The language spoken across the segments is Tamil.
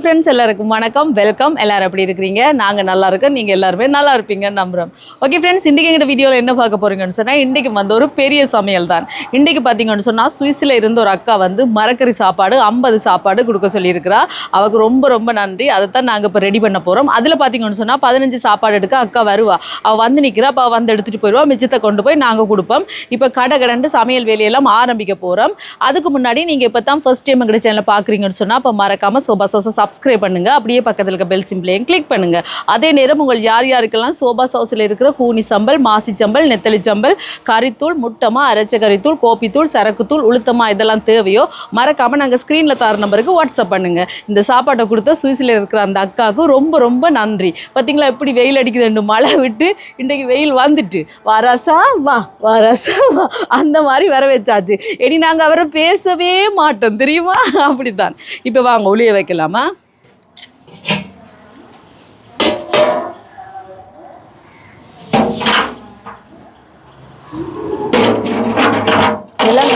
ஹலோ ஃப்ரெண்ட்ஸ் எல்லாருக்கும் வணக்கம். வெல்கம் எல்லாரும் எப்படி இருக்கிறீங்க? நாங்கள் நல்லா இருக்கோம். நீங்கள் எல்லாருமே நல்லா இருப்பீங்கன்னு நம்புகிறோம் ஓகே ஃப்ரெண்ட்ஸ் இன்றைக்கி எங்கள் வீடியோவில் என்ன பார்க்க போகிறீங்கன்னு சொன்னால் இன்றைக்கு வந்து ஒரு பெரிய சமையல் தான். இன்றைக்கு பார்த்தீங்கன்னு சொன்னால் சுவிஸில் இருந்த ஒரு அக்கா வந்து மரக்கறி சாப்பாடு ஐம்பது சாப்பாடு கொடுக்க சொல்லியிருக்கிறா. அவருக்கு ரொம்ப ரொம்ப நன்றி. அதை தான் நாங்கள் இப்போ ரெடி பண்ண போகிறோம் அதில் பார்த்தீங்கன்னு சொன்னால் பதினஞ்சு சாப்பாடு எடுக்க அக்கா வருவா. அவள் வந்து நிற்கிறா அப்போ வந்து எடுத்துகிட்டு போயிடுவா மிச்சத்தை கொண்டு போய் நாங்கள் கொடுப்போம். இப்போ கடை கடண்டு சமையல் வேலையெல்லாம் ஆரம்பிக்க போகிறோம் அதுக்கு முன்னாடி நீங்கள் இப்போ தான் ஃபர்ஸ்ட் டைம் எங்கள்கிட்ட சேனலை பார்க்குறீங்கன்னு சொன்னால் அப்போ மறக்காமல் சோபா சோஸை சப்ஸ்கிரைப் பண்ணுங்கள் அப்படியே பக்கத்தில் இருக்க பெல் சிம்பிளையும் கிளிக் பண்ணுங்கள் அதே நேரம் உங்கள் யார் யாருக்கெல்லாம் சோபா சவுஸில் இருக்கிற கூனி சம்பல் மாசி சம்பல் நெத்தலி சம்பல் கறித்தூள் முட்டமா அரைச்ச கறித்தூள் கோப்பித்தூள் சரக்குத்தூள் உளுத்தமா இதெல்லாம் தேவையோ மறக்காமல் நாங்கள் ஸ்க்ரீனில் தர நம்பருக்கு வாட்ஸ்அப் பண்ணுங்கள் இந்த சாப்பாட்டை கொடுத்த சுவிஸில் இருக்கிற அந்த அக்காவுக்கு ரொம்ப ரொம்ப நன்றி. பார்த்தீங்களா எப்படி வெயில் அடிக்குது ரெண்டு மழை விட்டு இன்றைக்கு வெயில் வந்துட்டு. வரசா வா வரசா வா அந்த மாதிரி வர வச்சாச்சு இனி நாங்கள் அவரை பேசவே மாட்டோம் தெரியுமா? அப்படித்தான். இப்போ வாங்க ஒளிய வைக்கலாமா?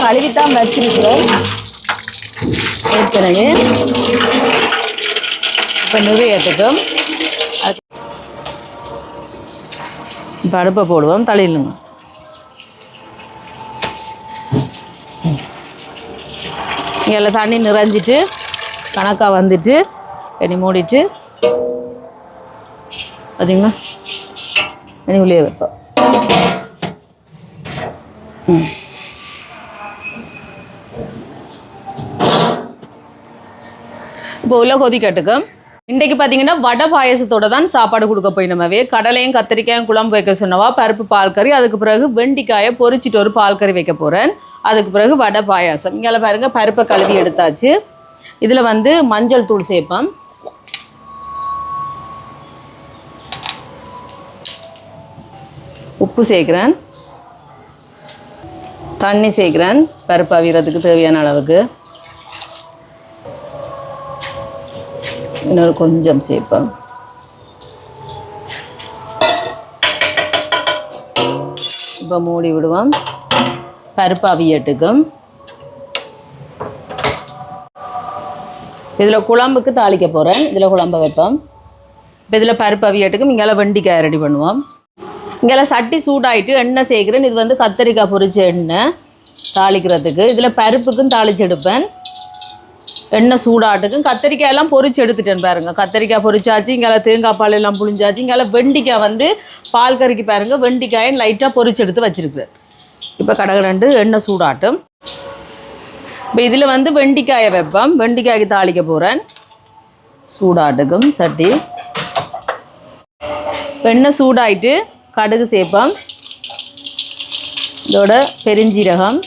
கழுவித்தான் வச்சிருக்கிறோம். ஏற்கனவே இப்போ நிறையட்டுக்கும் எடுத்துட்டோம். இப்போ அடுப்பை போடுவோம். தலையிலுங்க இங்கே தண்ணி நிறைஞ்சிட்டு கணக்காக வந்துட்டு தண்ணி மூடிட்டு பார்த்தீங்களா தண்ணி உள்ளே வைப்போம். இப்போ உள்ள கொதிக்கட்டுக்கும் இன்றைக்கு பார்த்தீங்கன்னா வடை பாயசத்தோட தான் சாப்பாடு கொடுக்க போயினமாவே கடலையும் கத்திரிக்காயும் குழம்பு வைக்க சொன்னவா பருப்பு பால் கறி அதுக்கு பிறகு வெண்டிக்காயை பொறிச்சிட்டு ஒரு பால் கறி வைக்க போகிறேன் அதுக்கு பிறகு வடை பாயாசம். இங்கே பாருங்கள் பருப்பை கழுவி எடுத்தாச்சு. இதில் வந்து மஞ்சள் தூள் சேர்ப்போம். உப்பு சேர்க்குறேன். தண்ணி சேர்க்குறேன். பருப்பு அவியறதுக்கு தேவையான அளவுக்கு. இன்னொரு கொஞ்சம் சேர்ப்போம் இப்போ மூடி விடுவோம். பருப்பு அவியட்டுக்கும். இதில் குழம்புக்கு தாளிக்க போகிறேன் இதில் குழம்பு வைப்போம். இப்போ இதில் பருப்பு அவியட்டுக்கும் இங்கெல்லாம் வெண்டிக்காய் ரெடி பண்ணுவோம். இங்கெல்லாம் சட்டி சூடாயிட்டு எண்ணெய் சேர்க்குறேன் இது வந்து கத்தரிக்காய் பொரிச்ச எண்ணெய் தாளிக்கிறதுக்கு. இதில் பருப்புக்கும் தாளிச்சு எடுப்பேன். எண்ணெய் சூடாட்டுக்கும் கத்திரிக்காய் எல்லாம் பொறிச்சு எடுத்துட்டேன் பாருங்க. கத்திரிக்காய் பொரிச்சாச்சு இங்கே தேங்காய் பால் எல்லாம் புளிஞ்சாச்சு இங்கே வெண்டிக்காய் வந்து பால் கறிக்கு பாருங்க வெண்டிக்காயை லைட்டாக பொரிச்சு எடுத்து வச்சிருக்கிறேன் இப்போ கடகடண்டு எண்ணெய் சூடாட்டும். இப்போ இதில் வந்து வெண்டிக்காயை வைப்பேன் வெண்டிக்காய்க்கு தாளிக்க போகிறேன் சூடாட்டுக்கும் சட்டி. எண்ணெய் சூடாயிட்டு கடுகு சேர்ப்போம் இதோட பெருஞ்சீரகம்.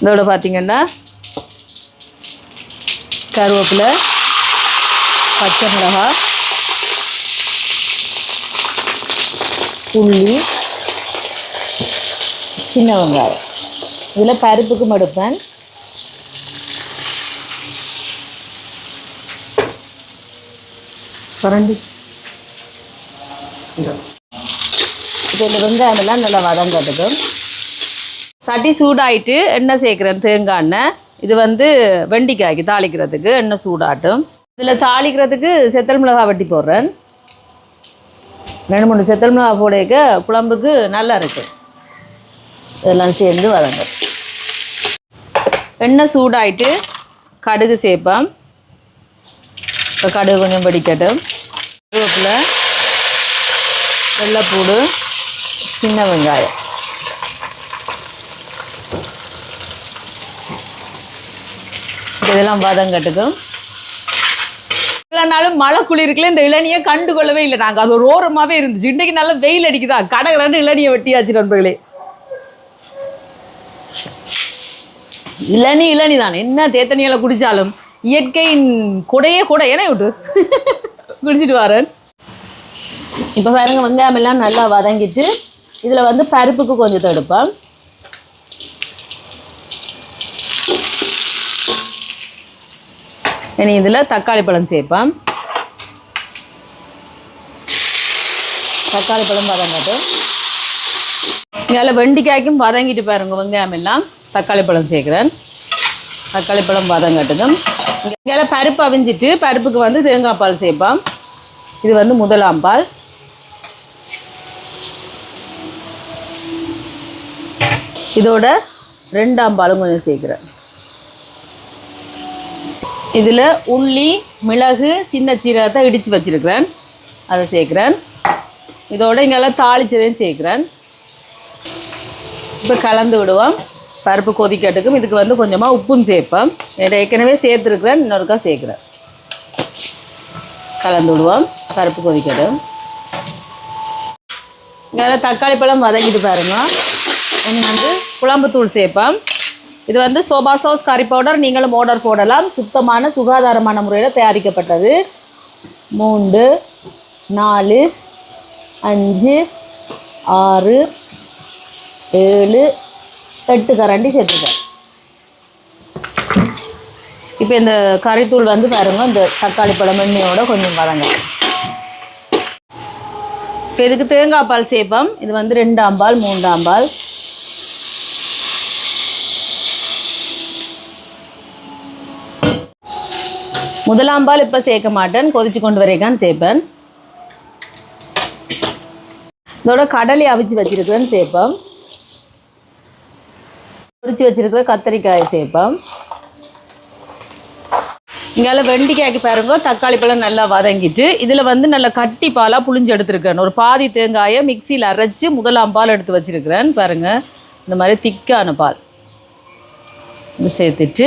இதோட பார்த்தீங்கன்னா கருவேப்பிலை பச்சை மிளகாய் உள்ளி சின்ன வெங்காயம். இதில் பருப்புக்கும் எடுப்பேன். கரண்டி இப்போ இந்த வெங்காயம் எல்லாம் நல்லா வதங்கட்டுக்கும் சட்டி சூடாயிட்டு எண்ணெய் சேர்க்குறேன் தேங்காய் எண்ணெய். இது வந்து வெண்டிக்காய்க்கு தாளிக்கிறதுக்கு எண்ணெய் சூடாட்டும். இதில் தாளிக்கிறதுக்கு செத்தல் மிளகாய் வெட்டி போடுறேன். ரெண்டு மூணு செத்தல் மிளகாய் போடையக்க குழம்புக்கு நல்லா இருக்கு. இதெல்லாம் சேர்ந்து வதங்க எண்ணெய் சூடாயிட்டு கடுகு சேர்ப்பேன் இப்போ கடுகு கொஞ்சம் படிக்கட்டும் கருவேப்பில் வெள்ளைப்பூடு சின்ன வெங்காயம். இதெல்லாம் வதங்கட்டுக்கும் இல்லைனாலும் மழை குளிருக்குள்ள இந்த இளநியை கண்டு கொள்ளவே இல்லை. நாங்கள் அது ஒரு ஓரமாகவே இருந்துச்சு. இன்றைக்கு நல்லா வெயில் அடிக்குதா? கடை இளநியை வெட்டியாச்சு நண்பர்களே. இளநி இளநி தான்? என்ன தேத்தனியில் குடித்தாலும் இயற்கையின் கொடையே கூட. என்ன விட்டு குடிச்சிட்டு வரேன். இப்போ பாருங்க வெங்காயம் எல்லாம் நல்லா வதங்கிட்டு இதில் வந்து பருப்புக்கு கொஞ்சம் தடுப்பேன் இனி இதில் தக்காளி பழம் சேர்ப்பேன் தக்காளி பழம் வதங்கட்டும். இதில் வெண்டிக்காய்க்கும் வதங்கிட்டு பாருங்க வெங்காயம் எல்லாம். தக்காளி பழம் சேர்க்குறேன். தக்காளி பழம் வதங்கட்டுக்கும் இங்கே பருப்பு அவிஞ்சிட்டு பருப்புக்கு வந்து தேங்காய் பால் சேர்ப்போம். இது வந்து முதலாம் பால். இதோட ரெண்டாம் பாலும் கொஞ்சம் சேர்க்குறேன். இதில் உள்ளி மிளகு சின்ன சீரகத்தை இடித்து வச்சிருக்கிறேன். அதை சேர்க்குறேன். இதோட இங்கெல்லாம் தாளிச்சதையும் சேர்க்குறேன். இப்போ கலந்து விடுவோம். பருப்பு கொதிக்கட்டுக்கும் இதுக்கு வந்து கொஞ்சமாக உப்பும் சேர்ப்பேன். ஏற்கனவே சேர்த்துருக்குறேன் இன்னொருக்கா சேர்க்குறேன். கலந்து விடுவோம். பருப்பு கொதிக்கட்டும். இங்கே தக்காளி பழம் வதக்கிட்டு பாருங்க. ஒன்று வந்து குழம்பு தூள் சேர்ப்பேன். இது வந்து சோபா சாஸ் கறி பவுடர் நீங்களும் ஆர்டர் போடலாம். சுத்தமான சுகாதாரமான முறையில் தயாரிக்கப்பட்டது. மூன்று நாலு அஞ்சு ஆறு ஏழு எட்டு கரண்டி சேர்த்துட்டேன் இப்போ இந்த கறித்தூள் வந்து பாருங்கள் இந்த தக்காளி பழம் எண்ணெயோட கொஞ்சம் வதங்க. இப்போ இதுக்கு தேங்காய் பால் சேர்ப்போம் இது வந்து ரெண்டாம் பால் மூன்றாம் பால். முதலாம் பால் இப்போ சேர்க்க மாட்டேன். கொதிச்சு கொண்டு வரைக்கான்னு சேர்ப்பேன். இதோட கடலை அவிச்சு வச்சிருக்கிறேன்னு சேர்ப்பேன். பொறிச்சு வச்சிருக்கிற கத்திரிக்காயை சேர்ப்பேன். இங்கால வெண்டிக்காய்க்கு பாருங்க தக்காளி பழம் நல்லா வதங்கிட்டு இதில் வந்து நல்லா கட்டி பாலாக புளிஞ்சு எடுத்துருக்கேன் ஒரு பாதி தேங்காயை மிக்சியில் அரைச்சி முதலாம் பால் எடுத்து வச்சிருக்கிறேன். பாருங்க இந்த மாதிரி திக்கான பால். சேர்த்துட்டு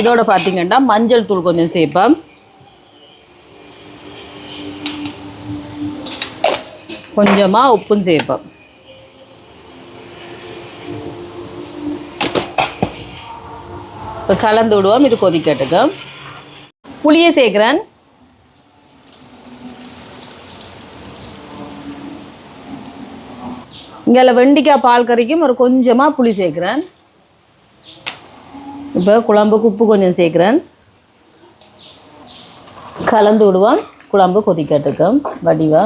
இதோட பார்த்தீங்கன்னா மஞ்சள் தூள் கொஞ்சம் சேர்ப்பேன். கொஞ்சமாக உப்பும் சேர்ப்பேன். இப்போ கலந்து விடுவோம். இது கொதிக்கட்டுக்கு. புளியை சேர்க்குறேன். இங்கே வெண்டிக்காய் பால் கறிக்கும் ஒரு கொஞ்சமாக புளி சேர்க்குறேன். இப்போ குழம்புக்கு உப்பு கொஞ்சம் சேர்க்குறேன். கலந்து விடுவான் குழம்பு கொதிக்கட்டுக்கும் வடிவா.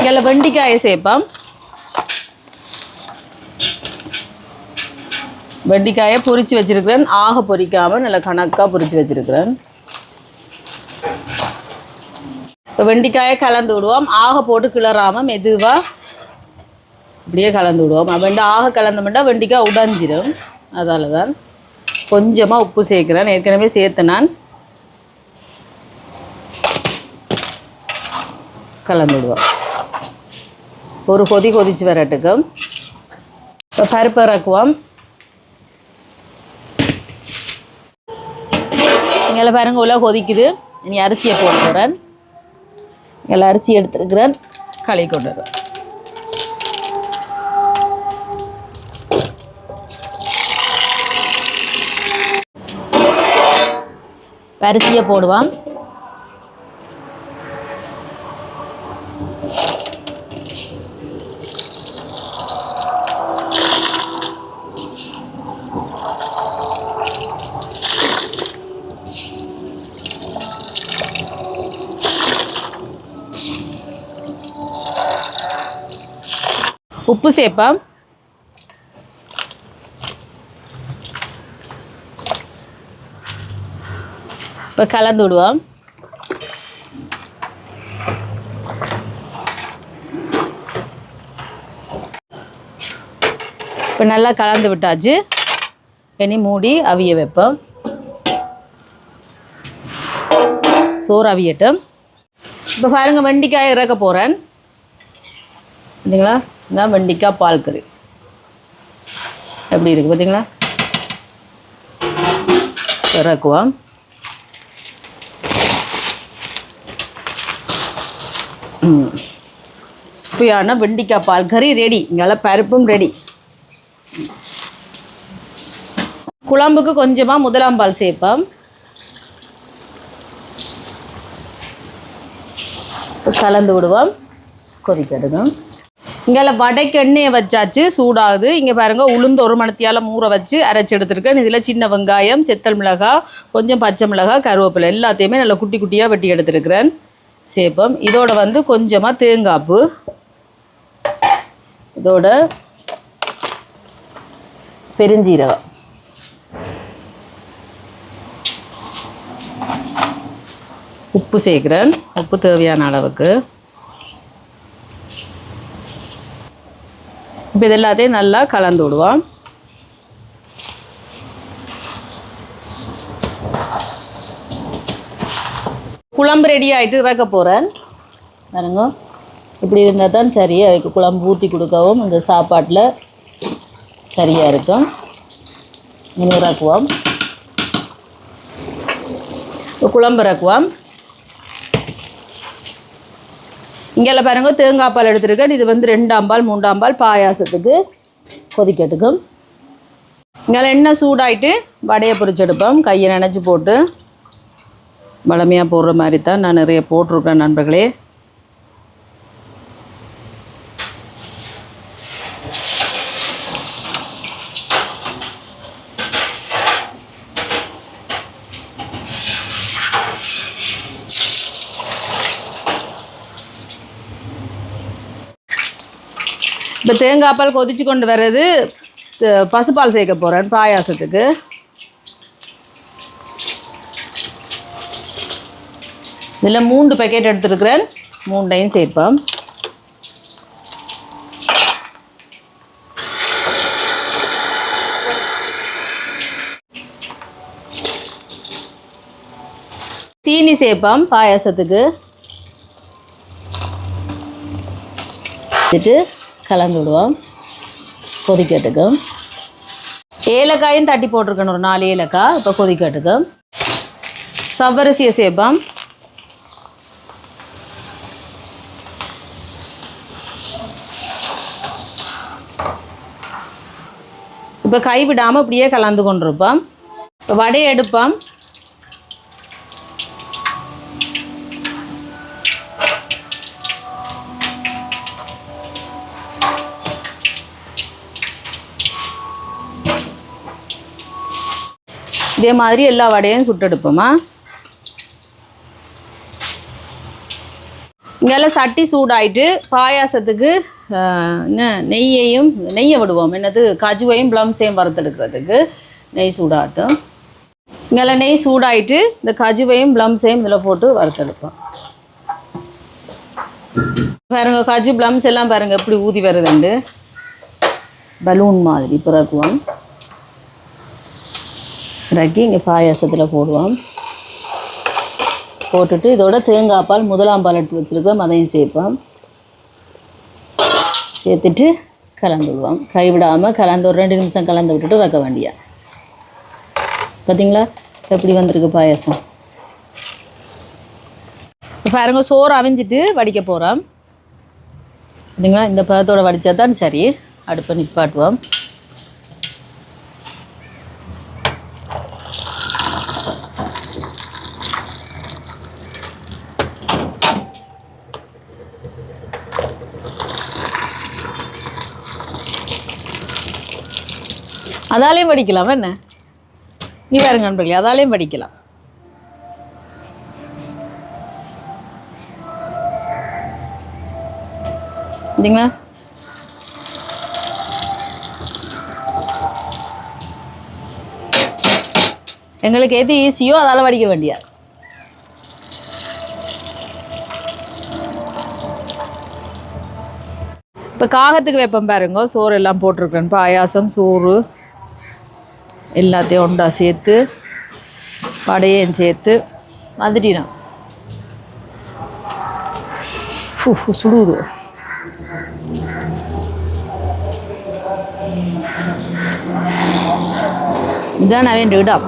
இதில் வெண்டிக்காயை சேர்ப்போம். வெண்டிக்காயை பொறிச்சு வச்சிருக்கிறேன். ஆக பொரிக்காமல் நல்லா கணக்காக பொறிச்சு வச்சிருக்கிறேன். இப்போ வெண்டிக்காயை கலந்து விடுவோம். ஆக போட்டு கிளறாமல் மெதுவாக இப்படியே கலந்து விடுவோம். வெண்டை ஆக கலந்தோம்னா வெண்டிக்காய் உடஞ்சிடும் அதால தான் கொஞ்சமாக உப்பு சேர்க்குறேன். ஏற்கனவே சேர்த்து நான் கலந்து ஒரு கொதி கொதிச்சு வரட்டுக்கும் இப்போ பருப்பு இறக்குவோம். இங்கே பாருங்க உள்ள கொதிக்குது. இனி அரிசியை போட எல்லாம் இங்கே அரிசி எடுத்துருக்கிறேன். களி கொண்டு அரிசியை போடுவோம். உப்பு சேர்ப்பேன் இப்போ கலந்து விடுவோம். இப்போ நல்லா கலந்து விட்டாச்சு. இனி மூடி அவிய வைப்போம். சோறு அவியட்டும். இப்போ பாருங்கள் வெண்டிக்காய் இறக்க போகிறேன் பார்த்தீங்களா இதான் வெண்டிக்காய் பால் கறி. எப்படி இருக்குது பார்த்தீங்களா இறக்குவோம். சுவையான வெண்டிக்காய் பால். கறி ரெடி இங்கெல்லாம் பருப்பும் ரெடி குழம்புக்கு கொஞ்சமாக முதலாம் பால் சேர்ப்போம். கலந்து விடுவோம். கொதிக்கடுங்க இங்கே வடைக்கு எண்ணெயை வச்சாச்சு சூடாகுது. இங்கே பாருங்கள் உளுந்து ஒரு மணத்தியால் மூற வச்சு அரைச்சி எடுத்துருக்கேன். இதில் சின்ன வெங்காயம் செத்தல் மிளகாய் கொஞ்சம் பச்சை மிளகாய் கருவேப்பிலை எல்லாத்தையுமே நல்லா குட்டி குட்டியாக வெட்டி எடுத்துருக்கிறேன். சேர்ப்போம் இதோட வந்து கொஞ்சமாக தேங்காப்பு. இதோட பெருஞ்சீரகம். உப்பு சேர்க்குறேன் உப்பு தேவையான அளவுக்கு. இப்போ இதெல்லாத்தையும் நல்லா கலந்து விடுவோம். குழம்பு ரெடி ஆகிட்டு இறக்க போகிறேன் பாருங்க. இப்படி இருந்தால் தான் சரியாக அதுக்கு குழம்பு ஊற்றி கொடுக்கவும் இந்த சாப்பாட்டில் சரியாக இருக்கும் இனி இறக்குவோம். குழம்பு இறக்குவோம். இங்கெல்லாம் பாருங்க தேங்காய் பால் எடுத்துருக்கேன். இது வந்து ரெண்டாம் பால் மூன்றாம் பால் பாயாசத்துக்கு கொதிக்கட்டுக்கும். இங்கெல்லாம் எண்ணெய் சூடாயிட்டு வடையை பொரிச்செடுப்போம் கையை நினச்சி போட்டு. வளமையாக போடுற மாதிரி தான் நான் நிறைய போட்டிருக்கேன் நண்பர்களே. இப்போ தேங்காய் பால் கொதிச்சு கொண்டு வர்றது பசுப்பால் சேர்க்க போகிறேன் பாயாசத்துக்கு. இதில் மூன்று பேக்கெட் எடுத்துருக்கிறேன். மூண்டையும் சேர்ப்போம். சீனி சேர்ப்போம் பாயாசத்துக்கு. வச்சுட்டு கலந்து விடுவோம். கொதிக்கட்டுக்கும் ஏலக்காயும் தட்டி போட்டிருக்கணும் ஒரு நாலு ஏலக்காய். இப்போ கொதிக்கட்டுக்கும் சவ்வரிசியை சேர்ப்போம். இப்போ கைவிடாமல் இப்படியே கலந்து கொண்டிருப்போம். இப்போ வடையை எடுப்போம். இதே மாதிரி எல்லா வடையும் சுட்டெடுப்போமா? இங்கெல்லாம் சட்டி சூடாயிட்டு பாயாசத்துக்கு என்ன நெய்யையும் நெய்யை விடுவோம். என்னது கஜுவையும் ப்ளம்ஸையும் வறுத்தெடுக்கிறதுக்கு நெய் சூடாட்டும் இங்கெல்லாம் நெய் சூடாயிட்டு இந்த கஜுவையும் ப்ளம்ஸையும் இதில் போட்டு வறுத்தெடுப்போம். பாருங்க கஜு ப்ளம்ஸ் எல்லாம் பாருங்க எப்படி ஊதி வருதுண்டு. பலூன் மாதிரி பிறக்குவோம். இறக்கி இங்கே பாயாசத்தில் போடுவோம். போட்டுட்டு இதோட தேங்காய் பால் முதலாம் பால் எடுத்து வச்சுருக்கோம் அதையும் சேர்ப்போம். சேர்த்துட்டு கலந்து விடுவோம் கைவிடாமல் கலந்து ஒரு ரெண்டு நிமிஷம் கலந்து விட்டுட்டு வைக்க வேண்டியா? பார்த்தீங்களா எப்படி வந்திருக்கு பாயாசம்? இப்போ பாருங்க சோறு அவிஞ்சிட்டு வடிக்க போகிறோம் பார்த்தீங்களா இந்த பதத்தோட வடித்தா தான் சரி. அடுப்பை நிப்பாட்டுவோம். அதாலேயும் படிக்கலாம் என்ன? நீ பாருங்க நண்பர்களே அதாலேயும் படிக்கலாம். சரிங்களா எங்களுக்கு எது ஈஸியோ அதால் படிக்க வேண்டியா? இப்போ காகத்துக்கு வைப்பேன் பாருங்க சோறு எல்லாம் போட்டிருக்கேன் பாயாசம் சோறு. எல்லாத்தையும் ஒன்றா சேர்த்து வடையும் சேர்த்து வந்துட்டினா ஃபு, சுடுது. இதான் வேண்டிய இடம்.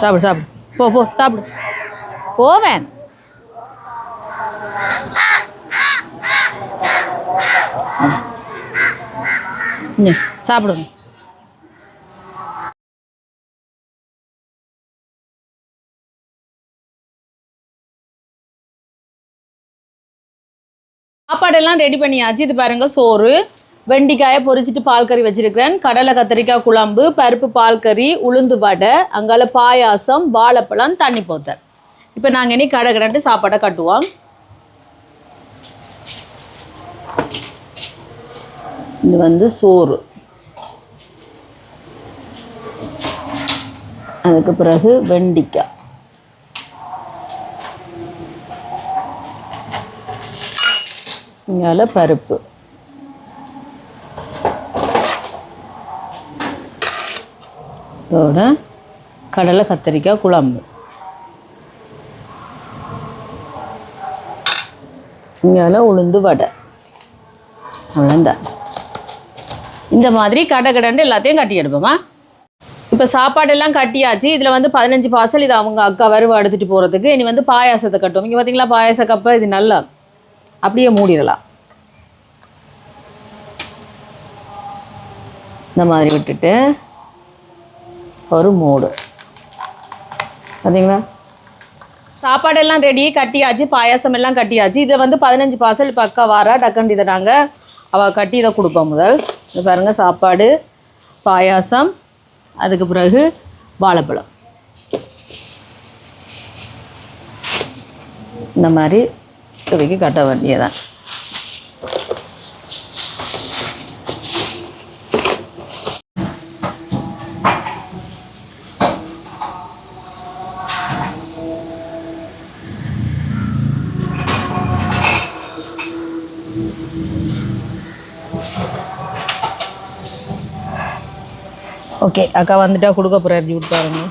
சாப்பிடு சாப்பிடு. போ போ சாப்பிடு. போவேன். இங்க, சாப்பிடுங்க. சாப்பாடெல்லாம் ரெடி பண்ணியாச்சு இது பாருங்க சோறு வெண்டிக்காயை பொரிச்சிட்டு பால் கறி வச்சிருக்கிறேன். கடலை கத்திரிக்காய் குழம்பு பருப்பு பால் கறி உளுந்து வடை அங்கால பாயாசம் வாழைப்பழம் தண்ணி போத்தல். இப்போ நாங்கள் இனி கடை கடன்ட்டு சாப்பாடை கட்டுவோம். இது வந்து சோறு. அதுக்கு பிறகு வெண்டிக்காய். இங்கால பருப்பு. இதோட கடலை கத்திரிக்காய் குழம்பு. இங்கால உளுந்து வடை. அவ்வளோந்தான் இந்த மாதிரி கடை கடைன்னு எல்லாத்தையும் கட்டி எடுப்போமா? இப்போ சாப்பாடெல்லாம் கட்டியாச்சு. இதில் வந்து பதினஞ்சு பார்சல் இது அவங்க அக்கா வருவா எடுத்துகிட்டு போகிறதுக்கு இனி வந்து பாயாசத்தை கட்டுவோம். இங்கே பார்த்தீங்களா பாயாச கப்பை இது நல்லா அப்படியே மூடிடலாம். இந்த மாதிரி விட்டுட்டு ஒரு மூடு. பார்த்தீங்களா சாப்பாடெல்லாம் ரெடி கட்டியாச்சு. பாயாசம் எல்லாம் கட்டியாச்சு. இதை வந்து பதினஞ்சு பார்சல் இப்போ அக்கா வாரா டக்குன்னு இதை நாங்கள் அவள் கட்டி இதை கொடுப்போம் முதல். இது பாருங்கள் சாப்பாடு பாயாசம் அதுக்கு பிறகு வாழைப்பழம். இந்த மாதிரி துவைக்கு கட்ட வேண்டியதான் ஓகே அக்கா வந்துட்டா கொடுக்க போகிறார் டியூட் பாருங்கள்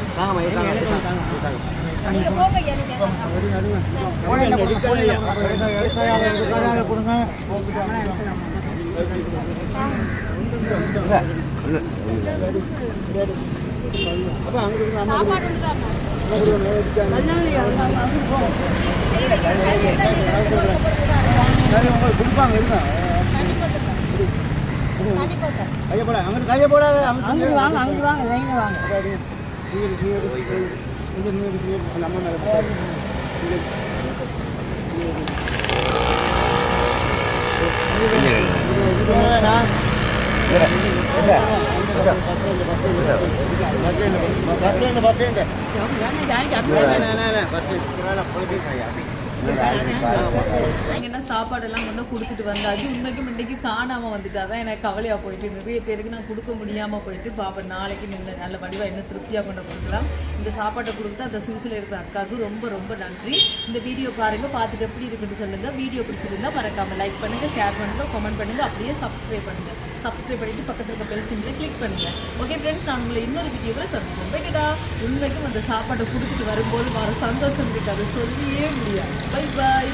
எழுதி விட்டாருங்க கொடுப்பாங்க இருங்க கையை போட அங்கே கையை போடாத அங்கே வாங்க அங்கே வாங்க லைனில் வாங்க. நம்ம மேலே பஸ் பஸ் பஸ் நாங்கள் என்ன சாப்பாடெல்லாம் கொண்டு கொடுத்துட்டு வந்தாச்சு உண்மைக்கும் இன்றைக்கு காணாமல் வந்துட்டாதான். எனக்கு கவலையாக போயிட்டு நிறைய பேருக்கு நான் கொடுக்க முடியாமல் போயிட்டு பாப்பா நாளைக்கு நின்று நல்ல வடிவாக இன்னும் திருப்தியாக கொண்டு கொடுக்கலாம். இந்த சாப்பாட்டை கொடுத்து அந்த சுவிஸில் இருக்கிற அக்காவுக்கு ரொம்ப ரொம்ப நன்றி. இந்த வீடியோ பாருங்கள் பார்த்துட்டு எப்படி இருக்குன்னு சொல்லுங்கள் வீடியோ பிடிச்சிருந்தா மறக்காமல் லைக் பண்ணுங்கள் ஷேர் பண்ணுங்கள் கமெண்ட் பண்ணுங்கள் அப்படியே சப்ஸ்கிரைப் பண்ணுங்கள் சப்ஸ்கிரைப் பண்ணிட்டு பக்கத்தில் இருக்க பெல் சிம்பிளை கிளிக் பண்ணுங்கள் ஓகே ஃப்ரெண்ட்ஸ் நான் உங்களை இன்னொரு வீடியோவில் சந்திப்போம். வைக்கடா உண்மைக்கும் அந்த சாப்பாட்டை கொடுத்துட்டு வரும்போது வர சந்தோஷம் இருக்காது சொல்லியே முடியாது. Bye bye